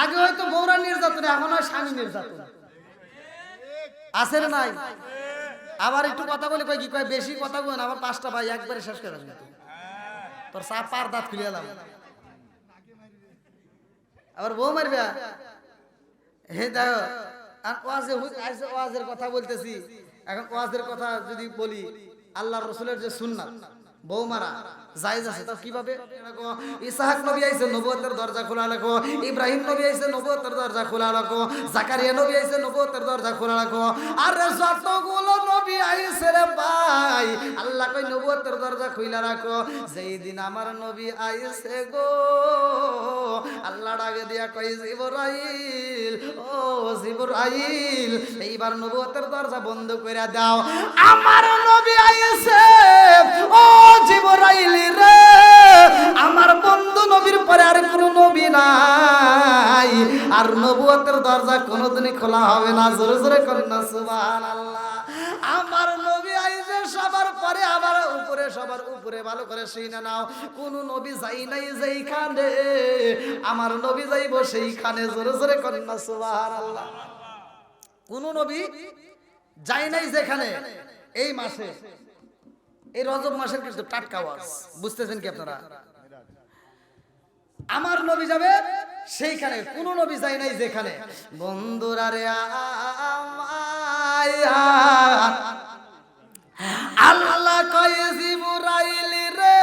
আগে হয়তো বৌরা নির্যাতন, এখন হয় স্বামী নির্যাতন। আছে না নাই? আবার একটু কথা বলে কয় কি কয়, বেশি কথা বলেন, আবার পাঁচটা ভাই একবারে শেষ করে দেবেন তোর সাপ পার দাঁত খুলে এলাম। আবার বউ মারবে? হে দেখো, আর ওয়াজে ওয়াজের কথা বলতেছি। এখন ওয়াজের কথা যদি বলি আল্লাহ রসুলের যে সুন্নাত বউ মারা জায়েজ আছে তো কীভাবে? ইসাহাক নবী আইছে, নবুয়তের দরজা খোলা রাখো। ইব্রাহিম নবী আইছে, নবুয়তের দরজা খোলা রাখো। জাকারিয়া নবী আইছে, নবুয়তের দরজা খোলা রাখো। আর যতগুলো নবী আইছে রে ভাই, আল্লাহ কই নবুয়তের দরজা খুইলা রাখো। যেই দিন আমার নবী আইছে গো, আল্লাহ ডাকে দিয়া কই জিবরাইল, ও জিবরাইল, এইবার নবুয়তের দরজা বন্ধ করে দাও। আমার নবী আইছে, ও জিবরাইল রে। আমার বন্ধু নবীর পরে আর কোনো নবী নাই। আর নবুয়তের দরজা কোনোদিনই খোলা হবে না। জোরে জোরে করেন না, সুবহানাল্লাহ। আমার নবী আইছে সবার পরে আবার উপরে, সবার উপরে। ভালো করে শুনে নাও। কোন নবী যাই নাই যেইখানে। আমার নবী যাইব সেইখানে। জোরে জোরে করেন না, সুবহানাল্লাহ। কোন নবী যাই নাই যেখানে, এই মাসে। এই রজব মাসের কিন্তু টাটকা ওয়াজ। বুঝতেছেন কি আপনারা? আমার নবী যাবে সেইখানে, কোন নবী যায় নাই যেখানে। বন্ধুরা রে আল্লাহ কয় জিবরাইল রে।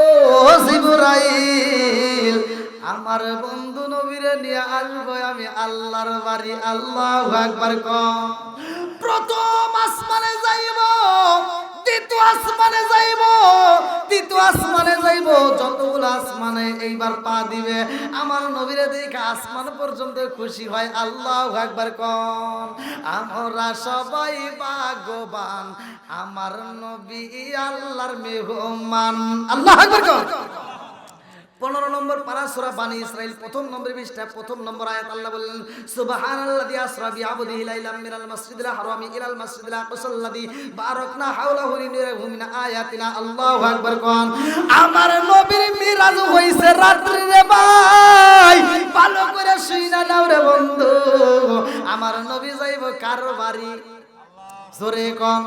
ও জিবরাইল, আমার বন্ধু নবীরে নিয়ে আসব আমি আল্লাহর বাড়ি। আল্লাহ একবার কম প্রথম আসমানে যাইব, দ্বিতীয় আসমানে যাইব, তৃতীয় আসমানে যাইব, যতগুলো আসমানে এইবার পা দিবে। আমার নবীরে দেখে আসমান পর্যন্ত খুশি হয়, আল্লাহ একবার কন, আমরা সবাই ভাগ্যবান, আমার নবী আল্লাহর মেহমান। আল্লাহ একবার কন। পনেরো নম্বর পারা সুরা বানি ইসরাইল প্রথম নম্বর বিশটা প্রথম নম্বর আয়াত আল্লাহ বললেন, সুবহানাল্লাযী আসরা বিআবদিহি লাইলাম মিনাল মাসজিদিল হারামি ইলাল মাসজিদিল আকসাল্লাযী বারাকনা হাওলাহু লিনুরিহু মিন আয়াতিনা। আল্লাহু আকবার, কোন। আমার নবীর মিরাজ হইছে রাত্রি রে ভাই, ভালো করে শুইনা নাও রে বন্ধু। আমার নবী যাইব কার বাড়ি জোরে কম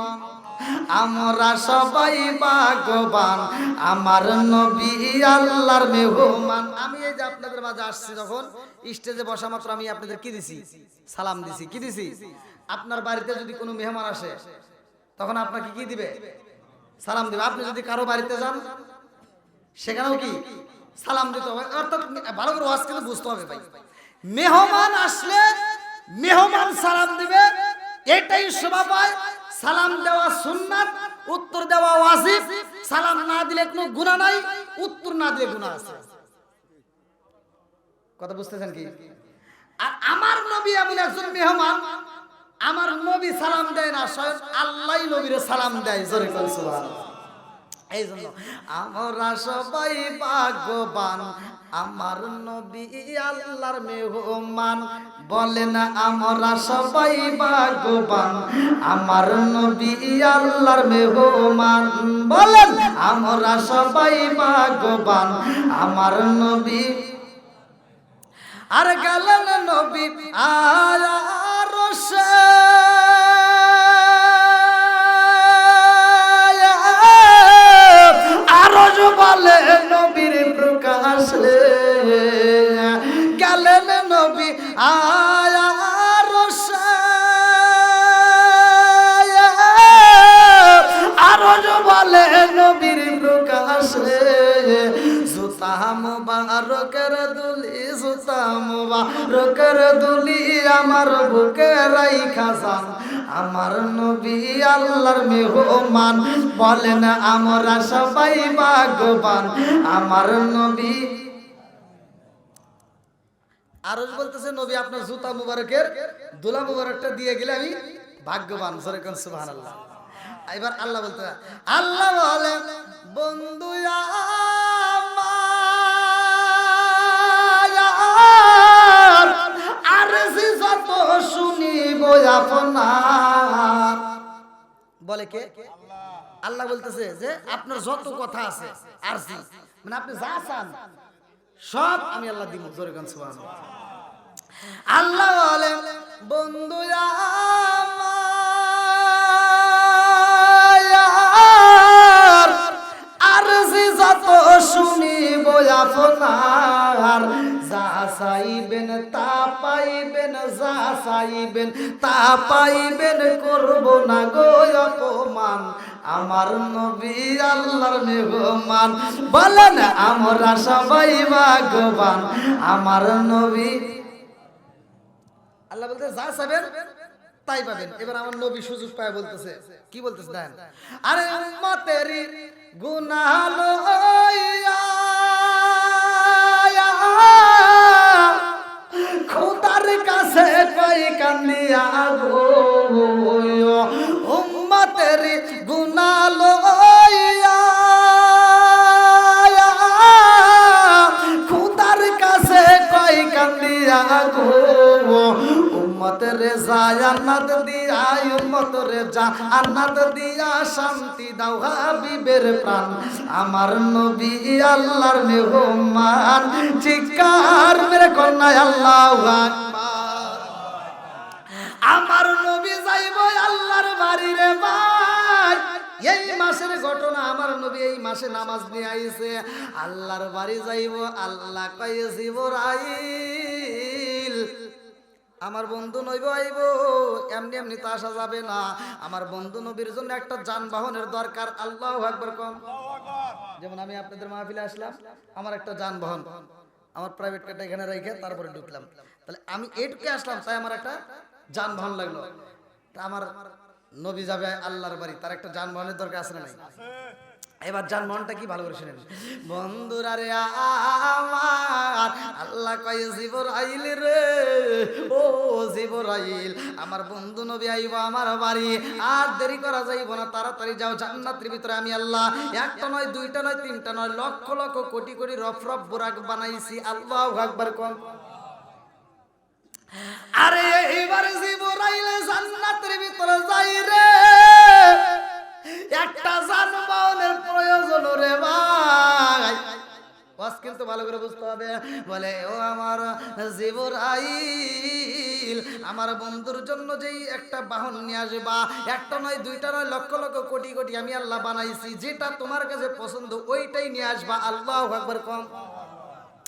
আমরা সবাই ভাগ্যবান, আমার নবী আল্লাহর মেহমান। আমি এই যে আপনাদের মাঝে আসছি যখন, স্টেজে বসা মাত্র আমি আপনাদের কি দিছি? সালাম দিছি। কি দিছি? আপনার বাড়িতে যদি কোনো মেহমান আসে, তখন আপনাকে কি দিবে? সালাম দিবে। আপনি যদি কারও বাড়িতে যান, সেখানেও কি? সালাম দিতে হবে। অর্থাৎ ভালো করে ওয়াজ কিন্তু বুঝতে হবে ভাই। মেহমান আসলে মেহমান সালাম দিবে, এটাই শোভা পায়। সালাম দেওয়া সুন্নাত, উত্তর দেওয়া ওয়াজিব। সালাম না দিলে কোনো গুনাহ নাই, উত্তর না দিলে গুনাহ আছে। কথা বুঝতেছেন কি? আর আমার নবী এমন একজন মেহমান, আমার নবী সালাম দেয় না, স্বয়ং আল্লাহ নবীরে সালাম দেয়, জোরে করে সুবহানাল্লাহ। এই জন্য আমরা সবাই ভাগ্যবান। আমার নবী আল্লাহর মেহমান। বলেন আমরা সবাই ভাগ্যবান। আমার নবী আল্লাহর মেহমান। বলেন, আমরা সবাই ভাগ্যবান। আমার নবী আর গেলেন নবী আর আরও বলে নবীর প্রকাশ গেলেন নবী আয়ার আরও বলে নবীর প্রকাশ জুতা মুবারকের দুলি, জুতা মুবারকের দুলি আমার বুকে রাইখা যান। আমার নবী আল্লাহর মেহমান বলেন, আমরা সবাই ভাগ্যবান। আমার নবী আরও বলতেছে, নবী, আপনার জুতা মুবারকের দুলা মুবারকটা দিয়ে গেলে আমি ভাগ্যবান। সরে কোন, সুবহানাল্লাহ। এবার আল্লাহ বলতে আল্লাহ বলে, বন্ধু আর যত শুনিব, আপনার বলে কে আল্লাহ বলতেছে যে, আপনার যত কথা আছে আর মানে আপনি যা চান, সব আমি আল্লাহ দিব, জোরে গান, সুবহানাল্লাহ। আল্লাহ বলে বন্ধু আমার আর যে যত শুনিব আপনার, যা চাইবেন তা পাইবেন, যা চাইবেন, তা পাইবেন, করব না গো অপমান। আমার নবী আল্লাহর মেহমান, বলেন আমরা সবাই ভাগবান আমার নবী আল্লাহ বলতে যা চাইবেন, তাই পাবেন। এবার আমার নবী সুযোগ পায় বলতেছে, কি বলতেছে দেন? আরে উম্মতেরি গুনাহ লইয়া খোদার কাছে কই কান্দিয়া গো। উম্মতের গুনাহ লইয়া খোদার কাছে কই কান্দিয়া গো। উম্মত রে জান্নাত দিয়া, উম্মত রে জান্নাত দিয়া শান্তি দাও হাবিবের প্রাণ। আমার নবী আল্লাহর মেহমান, চিৎকার মেরে কন্যা আল্লাহু আকবার। আমার নবী যাইব আল্লাহর বাড়ি রে ভাই। এই মাসের ঘটনা আমার নবী এই মাসে নামাজ নিয়ে আইছে। আল্লাহর বাড়ি যাইব, আল্লাহ কয়ে জিবরাইল। আমার বন্ধু নইব আইব, এমনি এমনি তো আসা যাবে না। আমার বন্ধু নবীর জন্য একটা যানবাহনের দরকার, আল্লাহ একবার কম। যেমন আমি আপনাদের মাহফিলে আসলাম, আমার একটা যানবাহন। আমার প্রাইভেট কারটা এখানে রেখে তারপরে ঢুকলাম। তাহলে আমি এটুকে আসলাম, তাই আমার একটা যানবাহন লাগল। তা আমার নবী যাবে আল্লাহর বাড়ি, তার একটা যানবাহনের দরকার আছে না নাই? এবার যানবাহনটা কি ভালো করে শুনেন। বন্ধুরা রে আমার, আল্লাহ কয় জীবর আইল রে, ও জীবর আইল আমার বন্ধু নবী আইব আমার বাড়ি, আর দেরি করা যাইব না, তাড়াতাড়ি যাও, জান্নাতের ভিতরে আমি আল্লাহ, একটা নয়, দুইটা নয়, তিনটা নয়, লক্ষ লক্ষ কোটি কোটি রফ রফ বুরাক বানাইছি, আল্লাহ আকবার কোন। আরে এইবার জিবরাইলে জান্নাতের ভিতরে যাই রে। ভালো করে বুঝতে হবে। বলে, ও আমার জীবর আইল আমার বন্ধুর জন্য যেই একটা বাহন নিয়ে আসবা, একটা নয়, দুইটা নয়, লক্ষ লক্ষ কোটি কোটি আমি আল্লাহ বানাইছি, যেটা তোমার কাছে পছন্দ, ওইটাই নিয়ে আসবা। আল্লাহ একবার কম।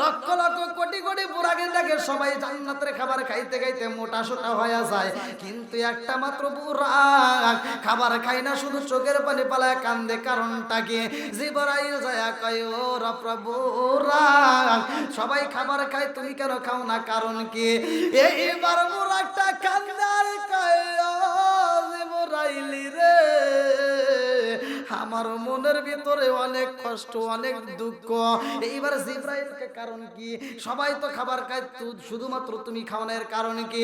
লক্ষ লক্ষ কোটি কোটি বুড়াকে দেখে সবাই জান্নাতের খাবার খাইতে খাইতে মোটা সোটা হয়ে যায়। কিন্তু একটা মাত্র বুড়াক খাবার খাই না, শুধু চোখের পানি পালায় কান্দে। কারণটা কি? জিবরাইল যায় কয়, ও সবাই খাবার খায়, তুমি কেন খাও না? কারণ কি? এইবার বুড়াকটা কান্দে আর কয় জিবরাইলি রে আমার মনের ভিতরে অনেক কষ্ট, অনেক দুঃখ। এইবার জিব্রাইলকে কারণ কি? সবাই তো খাবার খায় শুধুমাত্র তুমি খাওয়ানোর কারণ কি?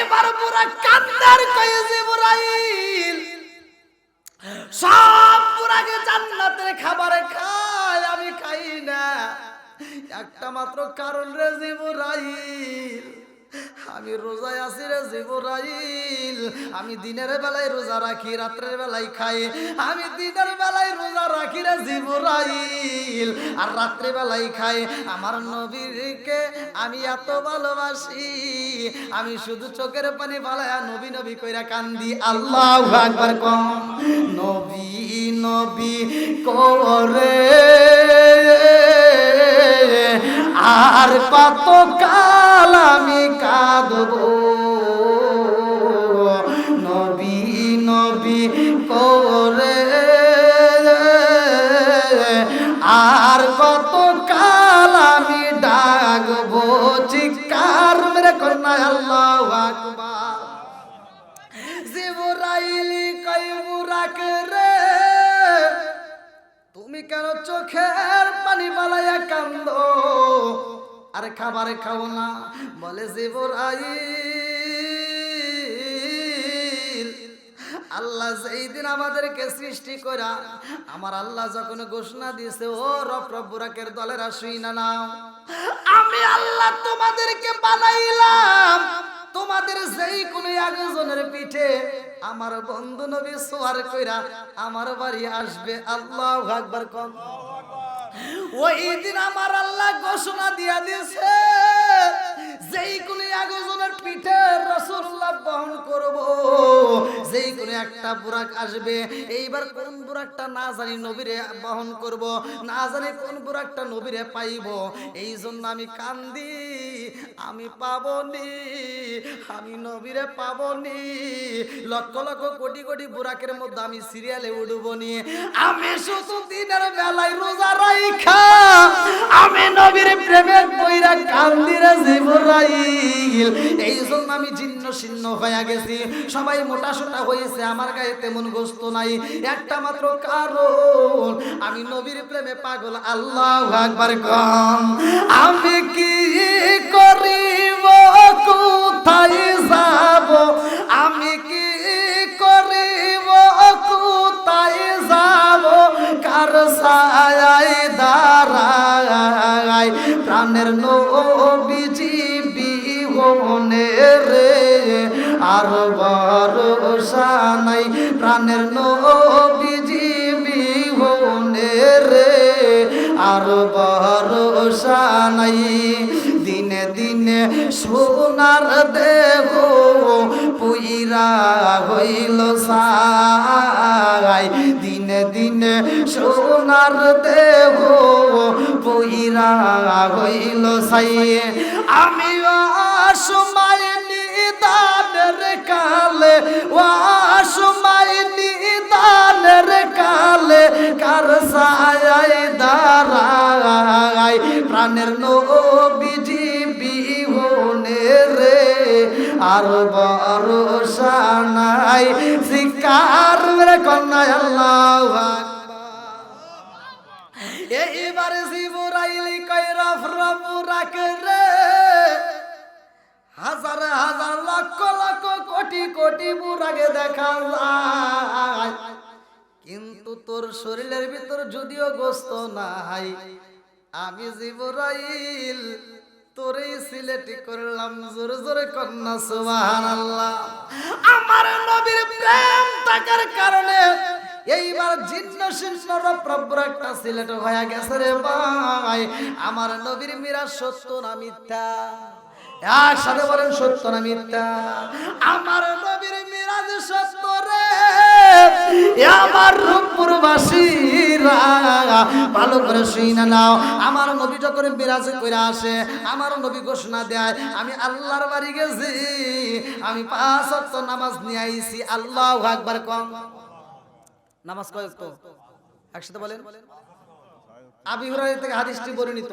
এবার পুরা কান্দার কয়ে জিব্রাইল, সব পুরাকে জান্নাতের খাবার খায়, আমি খাই না। একটা মাত্র কারণ রে জিব্রাইল। আমি রোজায় আছি রে জিবরাইল। আমি দিনের বেলায় রোজা রাখি, রাত্রের বেলায় খাই। আমি দিনের বেলায় রোজা রাখি রে জিবরাইল। আর রাত্রে বেলায় খাই। আমার নবীকে আমি এত ভালোবাসি। আমি শুধু চোখের পানি ফালায়া নবী নবী কইরা কান্দি, আল্লাহ একবার কম। নবী নবী করে আর কত কাল আমি কাঁদব? নবী নবী করে আর কত কাল আমি ডাকবো? চিৎকার মেরে কন্যা আল্লাহ আকবার। জিবরাইলি কই বুরাক রে? তুমি কেন চোখের পানি বালাইয়া কান্দ? আর খাবার খাও না। বলে জিবরাইল আল্লাহ যেই দিন আমাদেরকে সৃষ্টি করা আমার আল্লাহ যখন ঘোষণা দিয়েছে, ও রব রব্বুরাকের দলেরা, শুই না নাও। আমি আল্লাহ তোমাদেরকে বানাইলাম। তোমাদের যেই কোনো একজনের পিঠে আমার বন্ধু নবী সোয়ার কইরা আমার বাড়ি আসবে। আল্লাহ আকবার কম। ওই দিন আমার আল্লাহ ঘোষণা দিয়া দিয়েছে, যেই কোন পিঠে রসুল্লাহ বহন করব, যেই একটা বুরাক আসবে, এইবার কোন বুরাকটা না জানি নবীরে বহন করব, না জানি কোন বুরাকটা নবীরে পাইব এই জন্য আমি কান্দি। আমি পাবনি, আমি নবীরে পাবনি। লক্ষ লক্ষ কোটি কোটি বুরাকের মধ্যে আমি সিরিয়ালে উঠবনি আমি শুধু দিনের বেলায় রোজা রাইখা, আমি নবীর প্রেমে কান্দিরা কান্দিরে জিবরাইল এই জন্য আমি জিন্ন শীর্ণ হয়ে গেছি। সবাই মোটা সোটা হয়েছে, আমার গায়ে তেমন গোস্ত নাই। একটা মাত্র কারণ, আমি নবীর প্রেমে পাগল, আল্লাহ আকবার কম। আমি কি করিব, কোথায় যাব? আমি কি করিব, কোথায় যাব? কার সায় দাঁড়ায়? প্রাণের নবীজি আর ভরসা নাই, প্রাণের নবীজি বিহনে রে। আর ভরসা নাই, দিনে দিনে সোনার দেহ পুইরা হইল সাই দিনে দিনে সোনার দেহ পুইরা হইল সাই আমি সময় নিদানের প্রাণের নবীজি বিহনে রে, আর ভরসা নাই। শিকার মেরে কন্যায় আল্লাহ এইবার জিবরাইলি কই রফ রফ রাখে রে, হাজার হাজার লক্ষ লক্ষ কোটি কোটি বুড়াকে দেখা যায়। কিন্তু তোর শরীরের ভিতর যদিও গোস্ত নাই আমি জিবরাইল তোরে সিলেটি করলাম জোরে জোরে কন্যা, সুবহানাল্লাহ। আমার নবীর প্রেম থাকার কারণে এইবার জিন্ন শিন্ন প্রভুর একটা সিলেট হয়ে গেছে রে ভাই। আমার নবীর মিরা সত্য না মিথ্যা? একসাথে বলেন সত্য না মিথ্যা? আমার নবীর মিরাজ সত্য রে আমার নবী যখন বিরাজ করে আসে, আমার নবী ঘোষণা দেয়, আমি আল্লাহর বাড়ি গেছি, আমি পাঁচ নামাজ নিয়ে আল্লাহ একবার কম নামাজ কয় একসাথে বলেন। আবি থেকে হাদিসটি বর্ণিত।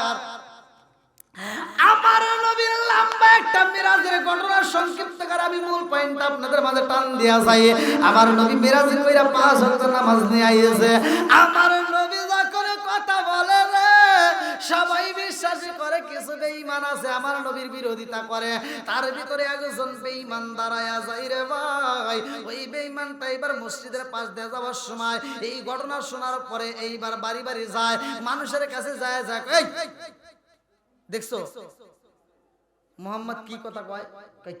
একটা মিরাজের ঘটনা সংক্ষিপ্ত করে আমি মূল পয়েন্ট আপনাদের মাঝে টান দিয়া যাই। আমার নবী মিরাজ কইরা পাঁচ ওয়াক্ত নামাজ নিয়ে আইছে আমার নবী যখন কথা বলে রে, সবাই বিশ্বাস করে কিছু বেঈমান আছে, আমার নবীর বিরোধিতা করে। তার ভিতরে একজন বেঈমান দাঁড়ায়া যায় রে ভাই। ওই বেঈমানটা এবার মসজিদের পাশ দিয়ে যাওয়ার সময় এই ঘটনা শোনার পরে এইবার বাড়ি বাড়ি যায়, মানুষের কাছে যায় যায় এই দেখছ? মোহাম্মদ কি কথা কয়?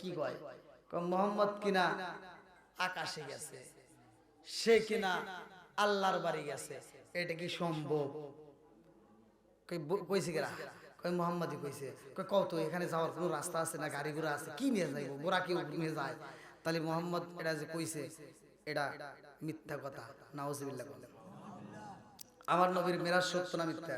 কি কয়? মোহাম্মদ কিনা আকাশে গেছে, সে কিনা আল্লাহর বাড়ি গেছে, এটা কি সম্ভব? কইছে কেরা? কই মোহাম্মদই কইছে। কই কত এখানে যাওয়ার কোনো রাস্তা আছে না গাড়ি ঘোড়া আছে? কি নিয়ে যাইব? গোড়া কেউ নিয়ে যায়? তাহলে মোহাম্মদ এটা যে কইছে, এটা মিথ্যা কথা। নাউজুবিল্লাহ বলে। আমার নবীর মেরাজ সত্য না মিথ্যা?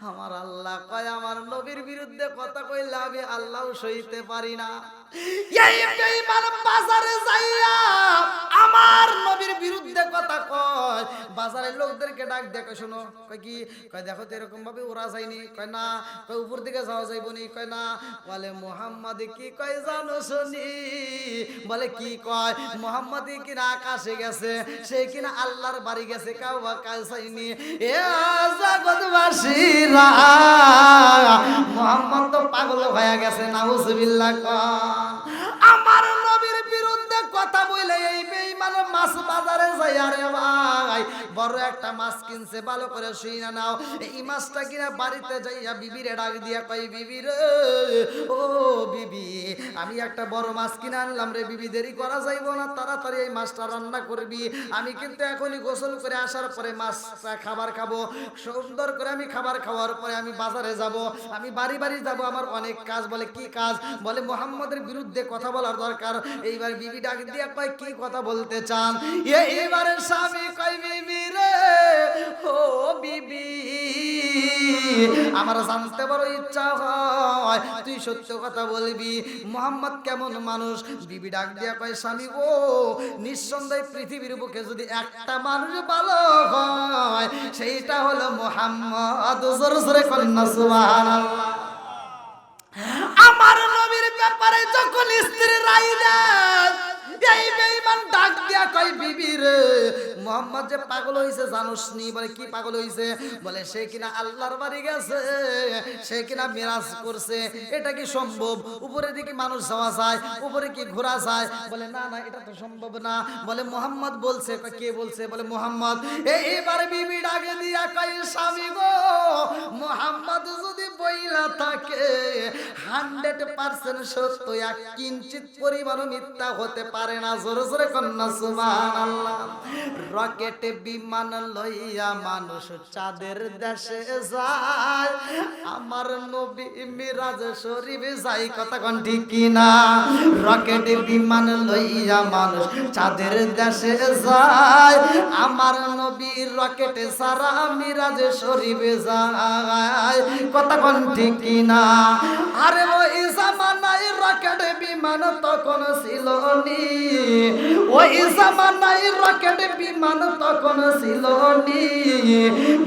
আমার আল্লাহ কয়, আমার নবীর বিরুদ্ধে কথা কইলে আমি আল্লাহ সইতে পারি না। এই বাজারে যাইয়া বাজারের লোকদেরকে ডাক দেখো শোনো, কয় কি? কয় দেখো তো এরকম ভাবে ওরা যায়নি। কয় না, কয় উপর দিকে যাওয়া যাইব নি। কয় না, বলে মোহাম্মদ কি কয় জানো শুনি? বলে কি কয়? মোহাম্মদ কিনা আকাশে গেছে, সে কিনা আল্লাহর বাড়ি গেছে কাউ বা কাজ চাইনি এ জগৎবাসীরা, মোহাম্মদ তো পাগল হয়ে গেছে, নাউজুবিল্লাহ কন আমার নবীর বিরুদ্ধে কথা বলে এই বেঈমানে মাছ বাজারে যাই আরে ভাই, বড় একটা মাছ কিনছে, ভালো করে শুই না নাও। এই মাছটা কিনা বাড়িতে যাইয়া বিবিরে ডাক দিয়া কই বিবি রে, ও আমি একটা বড় মাছ কিনে আনলাম রে বিবি, দেরি করা যাইব না, তাড়াতাড়ি এই মাছটা রান্না করবি। আমি কিন্তু এখনই গোসল করে আসার পরে মাছটা খাবার খাব। সুন্দর করে আমি খাবার খাওয়ার পরে আমি বাজারে যাব। আমি বাড়ি বাড়ি যাব, আমার অনেক কাজ। বলে, কি কাজ? বলে, মোহাম্মদের বিরুদ্ধে কথা বলার দরকার। এইবার বিবি ডাক দিয়া, কয়, কি কথা বলতে চান? এইবারে স্বামী কয়, বিবি রে, ও বিবি, আমার জানতে বড় ইচ্ছা হয়, তুই সত্য কথা বলবি। মোহাম্মদ কেমন মানুষ? বিবি ডাক দিয়া কয়, স্বামী ও নিঃসন্দেহে পৃথিবীর বুকে যদি একটা মানুষ ভালো হয়, সেইটা হলো মোহাম্মদ। জোরে কন্যা, সুবহানাল্লাহ। আমার নবীর ব্যাপারে যখন স্ত্রী রাই দেয় এই বেঈমান ডাক দিয়া কই বিবি রে মোহাম্মদ যে পাগল হইছে জানোস নি? বলে কি পাগল হইছে? বলে সে কিনা আল্লাহর বাড়ি গেছে সে কিনা মিরাজ করছে এটা কি সম্ভব? উপরে দিকে মানুষ যাওয়া যায় উপরে কি ঘোরা যায়? বলে না না এটা তো সম্ভব না। বলে মোহাম্মদ বলছে। কয়, কে বলছে? বলে মোহাম্মদ। এই এবার বিবি ডাকে দিয়া কই স্বামী গো মোহাম্মদ যদি বইলা থাকে হান্ড্রেড পার্সেন্ট সত্য এক কিঞ্চিত পরিমাণ মিথ্যা হতে পারে না। জোরে জোরে কন্যা সুমান আল্লাহ রকেট বিমান লইয়া মানুষ চাঁদের দেশে যায়। আমার নবী মিরাজ শরীফ যাই, কথা কোন ঠিক কিনা? রকেট বিমান লইয়া মানুষ চাঁদের দেশে যায়। আমার নবী রকেটে সারা মিরাজ শরীফ যায়। কথা কোন ঠিক কিনা? আরে ওই জামানায় রকেট বিমান তখন ছিল নি। ওই জামানায় রকেট বিমান তখন ছিল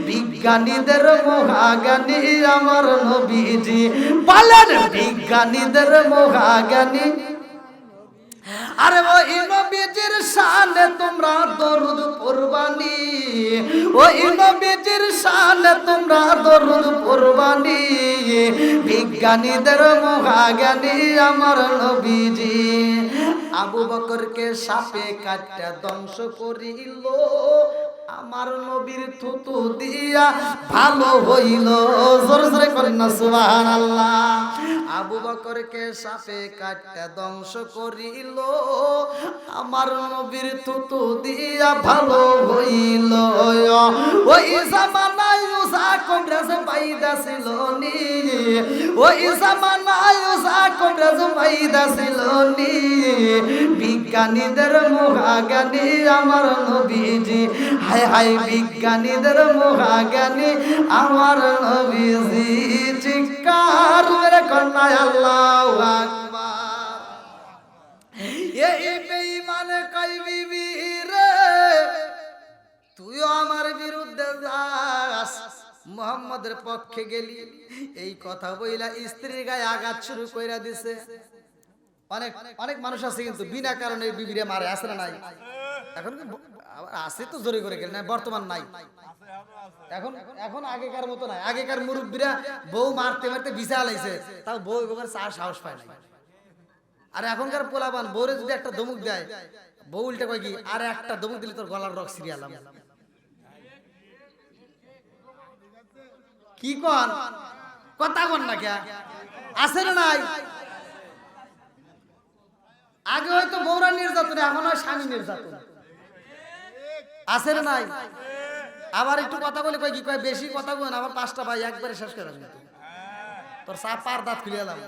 বিজ্ঞানীদের মহাজ্ঞানী আমার নবীজি। বলেন বিজ্ঞানীদের মহাজ্ঞানী। আরে ওই নবীজির শানে তোমরা দরুদ কুরবানি ওই নবীজির শানে তোমরা দরুদ কুরবানি বিজ্ঞানীদের মহাজ্ঞানী আমার নবীজি। আবু বকরকে সাপে কাটটা ধ্বংস করিল। আমার নবীর থুতু দিয়া ভালো হইল। জোরে জোরে করেন না, সুবহানাল্লাহ। আবু বকরকে সাপে কাটটা ধ্বংস করিল। আমার নবীর থুতু দিয়া ভালো হইল। ওই জামানায় উসা কবরাজ পাইদা ছিল নি। ওই জামানায় উসা কবরাজ পাইদা ছিল নি বিজ্ঞানীদের মহাজ্ঞানী আমার নবীজি। হায় হায় বিজ্ঞানীদের মহাজ্ঞানী আমার নবীজি। চিৎকার মেরে কন্যায় এই কই বিবি রে, তুইও আমার বিরুদ্ধে যাস। মোহাম্মদের পক্ষে গেলি। এই কথা বইলা স্ত্রীর গায়ে আঘাত শুরু কইরা দিছে। অনেক অনেক মানুষ আছে কিন্তু বিনা কারণে বিবিরে মারে আসে না নাই? এখন আছে তো জোরে করে গেল, না বর্তমান নাই? এখন এখন আগেকার মতো নাই। আগেকার মুরব্বীরা বউ মারতে মারতে বিছা লাইছে, তাও বউ এবার চার সাহস পায় না আর এখনকার পোলাবান বউরে যদি একটা দমুক দেয়, বউ উল্টে কয় কি, আর একটা দমুক দিলে তোর গলার রক সিরিয়ালাম কি কন? কথা কন না কে? আছে না নাই? আগে হয়তো বৌরা নির্যাতন, এখন হয় স্বামী নির্যাতন। আছে না নাই? আবার একটু কথা বলে কয় কি কয়? বেশি কথা বলেন, আবার পাঁচটা ভাই একবারে শেষ করে কিন্তু তোর সাপ পার দাঁত খুলে এলাম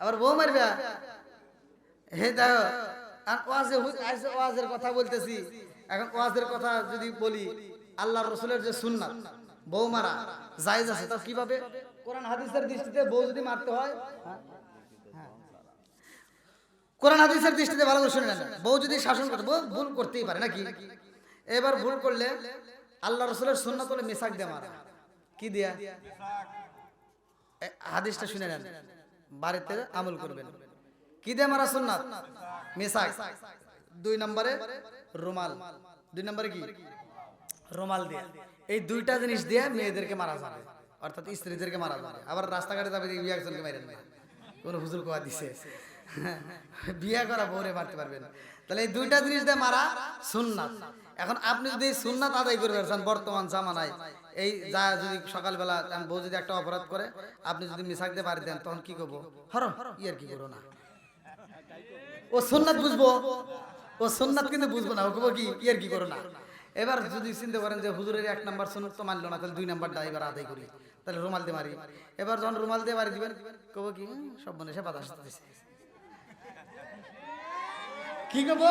আবার বউ মারবে? হে দেখো ওয়াজের কথা বলতেছি। এখন ওয়াজের কথা যদি বলি আল্লাহ রসুলের যে সুন্নাত বউ মারা জায়েজ আছে, তাও কীভাবে? কোরআন, হাদিসের দৃষ্টিতে বউ যদি মারতে হয় হ্যাঁ? কোরআন, হাদিসের দৃষ্টিতে ভালো করে শুনে বউ যদি শাসন করতে, বউ ভুল করতেই পারে, নাকি? এবার ভুল করলে আল্লাহ রসুলের সুন্নাত হলে মেসাক দিয়ে মারা। কি দিয়া? হাদিসটা শুনে নেন। বাড়িতে আমল করবেন। কি দিয়ে মারা সুন্নাত? মেসাক। দুই নম্বরে রুমাল। দুই নম্বরে কি? রুমাল দিয়ে। এই দুইটা জিনিস দিয়ে মেয়েদেরকে মারা যাবে। অর্থাৎ স্ত্রীদেরকে মারা যাবে। আবার রাস্তাঘাটে যাবে দেখবি একজনকে মারেন না। কোন হুজুর কোয়া দিছে। বিয়ে করা বউরে মারতে পারবেন। তাহলে এই দুইটা জিনিস দিয়ে মারা সুন্নাত। এখন আপনি যদি সুন্নাত আদায় করে চান বর্তমান জামানায়, এই যা যদি সকালবেলা বউ যদি একটা অপরাধ করে, আপনি যদি মিশাক দিয়ে পারি দেন, তখন কি করব? হর ইয়ার কি করো না? ও সুন্নাত বুঝব? ও সুন্নাত কিন্তু বুঝব না। ও কি ইয়ার কি করো না? এবার যদি চিন্তা করেন যে হুজুরের এক নাম্বার সুনত তো মানলো না, তাহলে দুই নাম্বারটা এবার আদায় করি। তাহলে রুমাল দিয়ে মারি। এবার যখন রুমাল দিয়ে মারি দিবেন কব কি সব মনে সে বাতাস কি কব